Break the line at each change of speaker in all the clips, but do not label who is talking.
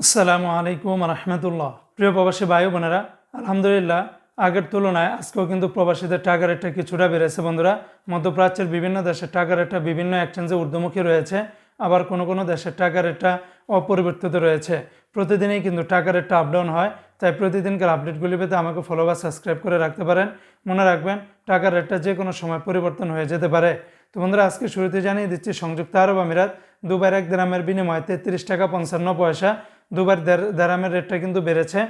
আসসালামু আলাইকুম রহমতুল্লাহ। প্রিয় প্রবাসী ভাই বোনেরা, আলহামদুলিল্লাহ, আগের তুলনায় আজকেও কিন্তু প্রবাসীদের টাকা রেটটা কিছুটা বেড়েছে বন্ধুরা। মধ্যপ্রাচ্যের বিভিন্ন দেশের টাকা রেটটা বিভিন্ন এক্সচেঞ্জে ঊর্ধ্বমুখী রয়েছে, আবার কোনো কোনো দেশের টাকা রেটটা অপরিবর্তিত রয়েছে। প্রতিদিনই কিন্তু টাকা রেটটা আপ ডাউন হয়, তাই প্রতিদিনকার আপডেটগুলি পেতে আমাকে ফলো বা সাবস্ক্রাইব করে রাখতে পারেন। মনে রাখবেন, টাকার রেটটা যে কোনো সময় পরিবর্তন হয়ে যেতে পারে। তো বন্ধুরা, আজকে শুরুতে জানিয়ে দিচ্ছি, সংযুক্ত আরব আমিরাত দুবার এক গ্রামের বিনিময়ে তেত্রিশ টাকা পঞ্চান্ন পয়সা দুবার দেড় দেড়ামের রেটটা কিন্তু বেড়েছে।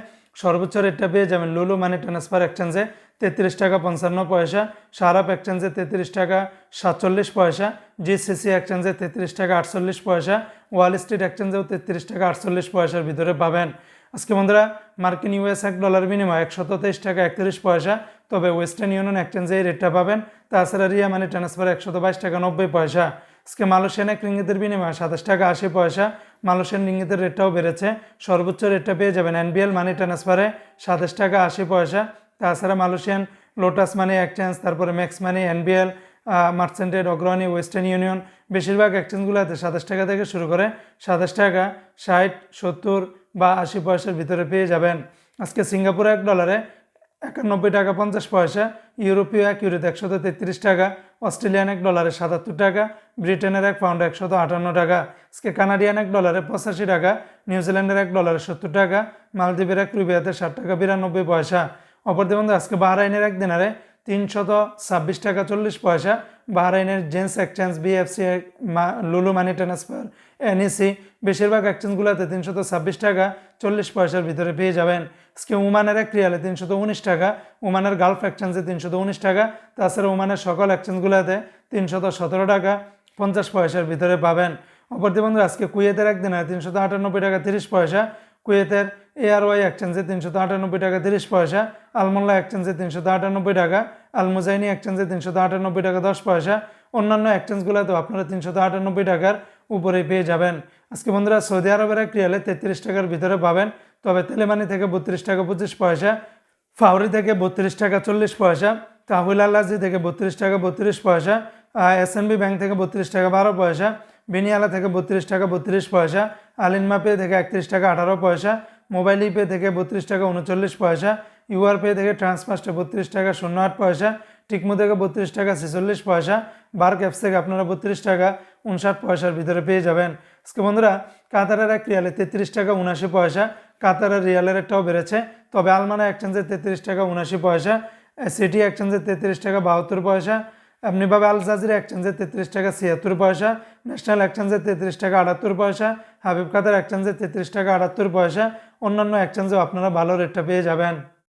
সর্বোচ্চ রেটটা পেয়ে যাবেন লুলু মানি ট্রান্সফার এক্সচেঞ্জে তেত্রিশ টাকা পঞ্চান্ন পয়সা সারাপ এক্সচেঞ্জে তেত্রিশ টাকা সাতচল্লিশ পয়সা জিসিসি এক্সচেঞ্জে তেত্রিশ টাকা আটচল্লিশ পয়সা ওয়াল স্ট্রিট এক্সচেঞ্জেও তেত্রিশ টাকা আটচল্লিশ পয়সার ভিতরে পাবেন। আজকে বন্ধুরা, মার্কিন ইউএস এক ডলার বিনিময় একশত তেইশ টাকা একত্রিশ পয়সা, তবে ওয়েস্টার্ন ইউনিয়ন এক্সচেঞ্জে এই রেটটা পাবেন। তাছাড়া রিয়া মানি ট্রান্সফার একশত বাইশ টাকা নব্বই পয়সা। আজকে মালয়েশিয়ান এক রিঙ্গিতের বিনিময়ে সাতাশ টাকা আশি পয়সা মালয়েশিয়ান রিঙ্গিতের রেটটাও বেড়েছে। সর্বোচ্চ রেটটা পেয়ে যাবেন এনবিএল মানি ট্রান্সফারে সাতাশ টাকা আশি পয়সা। তাছাড়া মালয়েশিয়ান লোটাস মানি এক্সচেঞ্জ তারপরে ম্যাক্স মানি এনবিএল মার্চেন্টেড অগ্রণী ওয়েস্টার্ন ইউনিয়ন বেশিরভাগ এক্সচেঞ্জগুলোতে সাতাশ টাকা থেকে শুরু করে সাতাশ টাকা, ষাট, সত্তর বা আশি পয়সার ভিতরে পেয়ে যাবেন। আজকে সিঙ্গাপুরে এক ডলারে একানব্বই টাকা পঞ্চাশ পয়সা, ইউরোপীয় এক ইউরোতে একশত তেত্রিশ টাকা অস্ট্রেলিয়ান এক ডলারে সাতাত্তর টাকা, ব্রিটেনের এক পাউন্ড একশত আটান্ন টাকা আজকে কানাডিয়ান এক ডলারে পঁচাশি টাকা নিউজিল্যান্ডের এক ডলারে সত্তর টাকা, মালদ্বীপের এক রুবিয়াতে ষাট টাকা, বিরানব্বই পয়সা। অপরদিকে বন্ধু আজকে বাহরাইনের এক দিনারে তিনশত ছাব্বিশ টাকা চল্লিশ পয়সা, বাহরাইনের জেন্স এক্সচেঞ্জ বিএফসি লুলু মানি ট্রান্সফার। এনইসি, বেশিরভাগ এক্সচেঞ্জগুলোতে তিনশত ছাব্বিশ টাকা চল্লিশ পয়সার ভিতরে পেয়ে যাবেন। আজকে ওমানের এক রিয়ালে তিনশত উনিশ টাকা, ওমানের গালফ এক্সচেঞ্জে তিনশত উনিশ টাকা, তাছাড়া ওমানের সকল এক্সচেঞ্জগুলোতে তিনশত সতেরো টাকা পঞ্চাশ পয়সার ভিতরে পাবেন। অপরদি বন্ধু, আজকে কুয়েতের একদিনে তিনশত আটানব্বই টাকা তিরিশ পয়সা, কুয়েতের এআরওয়াই এক্সচেঞ্জে তিনশত আটানব্বই টাকা তিরিশ পয়সা, আলমোল্লা এক্সচেঞ্জে তিনশত আটানব্বই টাকা, আলমুজাইনি এক্সচেঞ্জে তিনশত আটানব্বই টাকা দশ পয়সা, অন্যান্য এক্সচেঞ্জগুলোতেও আপনারা তিনশত আটানব্বই টাকার উপরে পেয়ে যাবেন। আজকে বন্ধুরা সৌদি আরবের এক রিয়ালে তেত্রিশ টাকার ভিতরে পাবেন। তবে তেলেমানি থেকে বত্রিশ টাকা পঁচিশ পয়সা, ফাউরি থেকে বত্রিশ টাকা চল্লিশ পয়সা, তাহুল আল্লাজি থেকে বত্রিশ টাকা বত্রিশ পয়সা এসএনবি ব্যাংক থেকে বত্রিশ টাকা বারো পয়সা, বিনিয়ালা থেকে বত্রিশ টাকা বত্রিশ পয়সা আলিনমা পে থেকে একত্রিশ টাকা আঠারো পয়সা, মোবাইল পে থেকে বত্রিশ টাকা উনচল্লিশ পয়সা ইউআর পে থেকে ট্রান্সফার্স্টে বত্রিশ টাকা, শূন্য আট পয়সা টিকমো থেকে বত্রিশ টাকা, ছেচল্লিশ পয়সা বার্ক অ্যাপস থেকে আপনারা বত্রিশ টাকা, উনষাট পয়সার ভিতরে পেয়ে যাবেন। আজকে বন্ধুরা, কাতারের এক রিয়ালে তেত্রিশ টাকা উনাশি পয়সা। কাতারের রিয়ালের একটাও বেড়েছে, তবে আলমানা এক্সচেঞ্জে তেত্রিশ টাকা উনাশি পয়সা। সিটি এক্সচেঞ্জে তেত্রিশ টাকা, বাহাত্তর পয়সা। এমনিভাবে আল জাজিরা এক্সচেঞ্জে তেত্রিশ টাকা, ছিয়াত্তর পয়সা। ন্যাশনাল এক্সচেঞ্জে তেত্রিশ টাকা, আটাত্তর পয়সা। হাবিব কাতার এক্সচেঞ্জে তেত্রিশ টাকা, আটাত্তর পয়সা। অন্যান্য এক্সচেঞ্জেও আপনারা ভালো রেটটা পেয়ে যাবেন।